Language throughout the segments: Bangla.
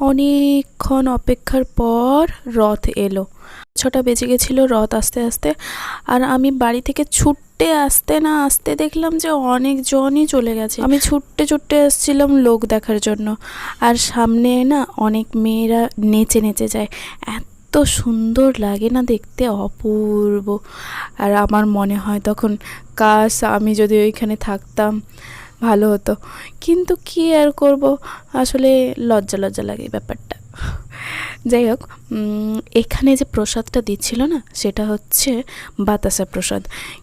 অনেকক্ষণ অপেক্ষার পর রথ এলো। ছটা বেজে গেছিল রথ আস্তে আস্তে, আর আমি বাড়ি থেকে ছুটতে আসতে না আসতে দেখলাম যে অনেকজনই চলে গেছে। আমি ছুটতে ছুটতে এসেছিলাম লোক দেখার জন্য, আর সামনে না অনেক মেয়েরা নেচে নেচে যায়। এত সুন্দর লাগে না দেখতে অপূর্ব। আর আমার মনে হয় তখন, কাশ, আমি যদি ওইখানে থাকতাম ভালো হতো। কিন্তু কি আর করব? আসলে লজ্জা লজ্জা লাগে ব্যাপারটা। যাই হোক এখানে যে প্রসাদটা দিচ্ছিল না, সেটা হচ্ছে বাতাসা প্রসাদ।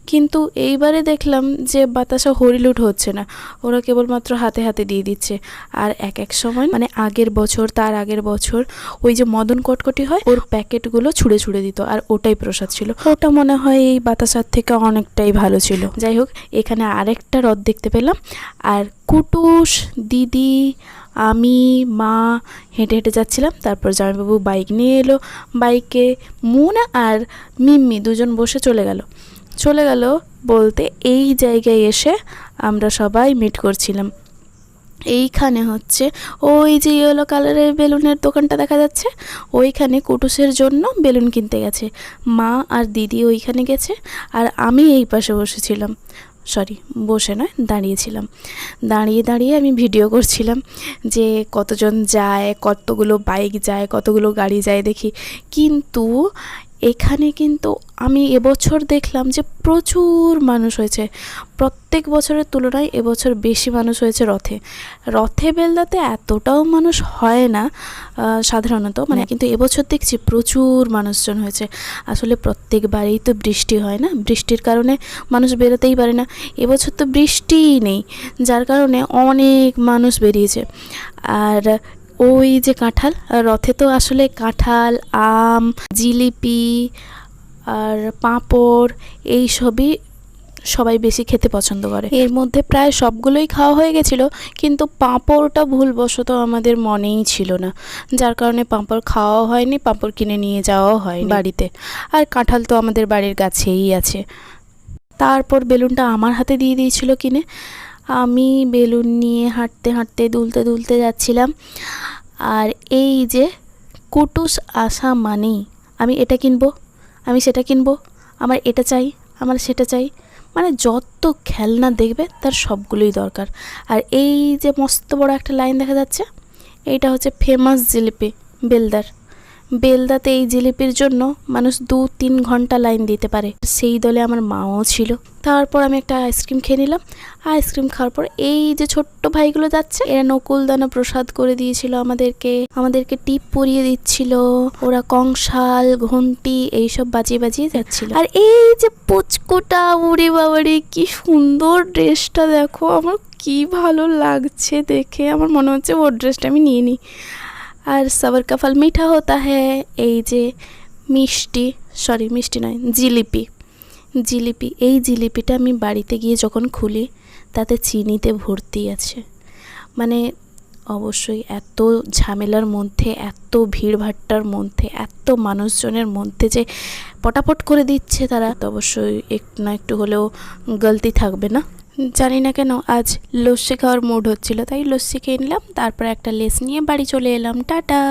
কিন্তু এইবারে দেখলাম যে বাতাসা হরিলুট হচ্ছে না, ওরা কেবলমাত্র হাতে হাতে দিয়ে দিচ্ছে। আর এক এক সময় মানে আগের বছর, তার আগের বছর, ওই যে মদন কটকটি হয়, ওর প্যাকেটগুলো ছুঁড়ে ছুঁড়ে দিত, আর ওটাই প্রসাদ ছিল। ওটা মনে হয় এই বাতাসার থেকে অনেকটাই ভালো ছিল। যাই হোক, এখানে আরেকটা রথ দেখতে পেলাম, আর কুটুস দিদি আমি, মা হেঁটে হেঁটে যাচ্ছিলাম। তারপর জামাইবাবু বাইক নিয়ে এলো। বাইকে মুনা আর মিম্মি দুজন বসে চলে গেল। চলে গেল বলতে এই জায়গায় এসে আমরা সবাই মিট করছিলাম। এইখানে হচ্ছে ওই যে ইয়েলো কালারের বেলুনের দোকানটা দেখা যাচ্ছে। ওইখানে কুটুসের জন্য বেলুন কিনতে গেছে। মা আর দিদি ওইখানে গেছে। আর আমি এই পাশে বসেছিলাম। সরি, বসে নয়, দাঁড়িয়েছিলাম। দাঁড়িয়ে দাঁড়িয়ে আমি ভিডিও করছিলাম যে কতজন যায়, কতগুলো বাইক যায়, কতগুলো গাড়ি যায় দেখি। কিন্তু এখানে কিন্তু আমি এবছর দেখলাম যে প্রচুর মানুষ হয়েছে। প্রত্যেক বছরের তুলনায় এবছর বেশি মানুষ হয়েছে রথে। রথে বেলদাতে এতটাও মানুষ হয় না সাধারণত। মানে কিন্তু এবছর দেখছি প্রচুর মানুষজন হয়েছে। আসলে প্রত্যেকবারেই তো বৃষ্টি হয় না? বৃষ্টির কারণে মানুষ বেরোতেই পারে না। এবছর তো বৃষ্টিই নেই। যার কারণে অনেক মানুষ বেরিয়েছে। আর ওই যে কাঁঠাল রথে তো আসলে কাঁঠাল, আম, জিলিপি আর পাঁপড়, এই সবই সবাই বেশি খেতে পছন্দ করে। এর মধ্যে প্রায় সবগুলোই খাওয়া হয়ে গেছিল, কিন্তু পাঁপড়টা ভুলবশত আমাদের মনেই ছিল না। যার কারণে পাঁপড় খাওয়াও হয়নি, পাঁপড় কিনে নিয়ে যাওয়াও হয় বাড়িতে। আর কাঁঠাল তো আমাদের বাড়ির কাছেই আছে। তারপর বেলুনটা আমার হাতে দিয়ে দিয়েছিল কিনে। আমি বেলুন নিয়ে হাঁটতে হাঁটতে, দুলতে দুলতে যাচ্ছিলাম। আর এই যে কুটুস আসা মানেই আমি এটা কিনবো, আমি সেটা কিনবো, আমার এটা চাই, আমার সেটা চাই। মানে যত খেলনা দেখবে তার সবগুলোই দরকার। আর এই যে মস্ত বড় একটা লাইন দেখা যাচ্ছে, এইটা হচ্ছে ফেমাস জিলিপি, বেলদার। বেলদাতে এই জিলিপির জন্য মানুষ দু তিন ঘণ্টা লাইন দিতে পারে। সেই দলে আমার মাও ছিল। তারপর আমি একটা আইসক্রিম খেয়ে নিলাম। আইসক্রিম খাওয়ার পর এই যে ছোট্ট ভাইগুলো যাচ্ছে, এরা নকুলদানা প্রসাদ করে দিয়েছিল আমাদেরকে। আমাদেরকে টিপ পরিয়ে দিচ্ছিল। ওরা কংসাল, ঘন্টি এইসব বাজিয়ে বাজিয়ে যাচ্ছিল। আর এই যে পুচকুটা উড়ে বাবারে, কি সুন্দর ড্রেসটা দেখো। আমার কি ভালো লাগছে দেখে। আমার মনে হচ্ছে ওর ড্রেসটা আমি নিয়ে নিই। আর সবার কা ফল মিঠা হতা হ্যাঁ এই যে মিষ্টি সরি মিষ্টি নয়, জিলিপি। জিলিপি, এই জিলিপিটা আমি বাড়িতে গিয়ে যখন খুলি, তাতে চিনিতে ভর্তি আছে। মানে অবশ্যই এত ঝামেলার মধ্যে, এত ভিড়ভাট্টার মধ্যে, এত মানুষজনের মধ্যে যে পটাপট করে দিচ্ছে তারা, তো অবশ্যই একটু না একটু হলেও গলতি থাকবে না? জানি না কেন, আজ লস্যি খাওয়ার মুড হচ্ছিল। তাই লস্যি খেয়ে নিলাম, তারপর একটা লেস নিয়ে বাড়ি চলে এলাম। টাটা!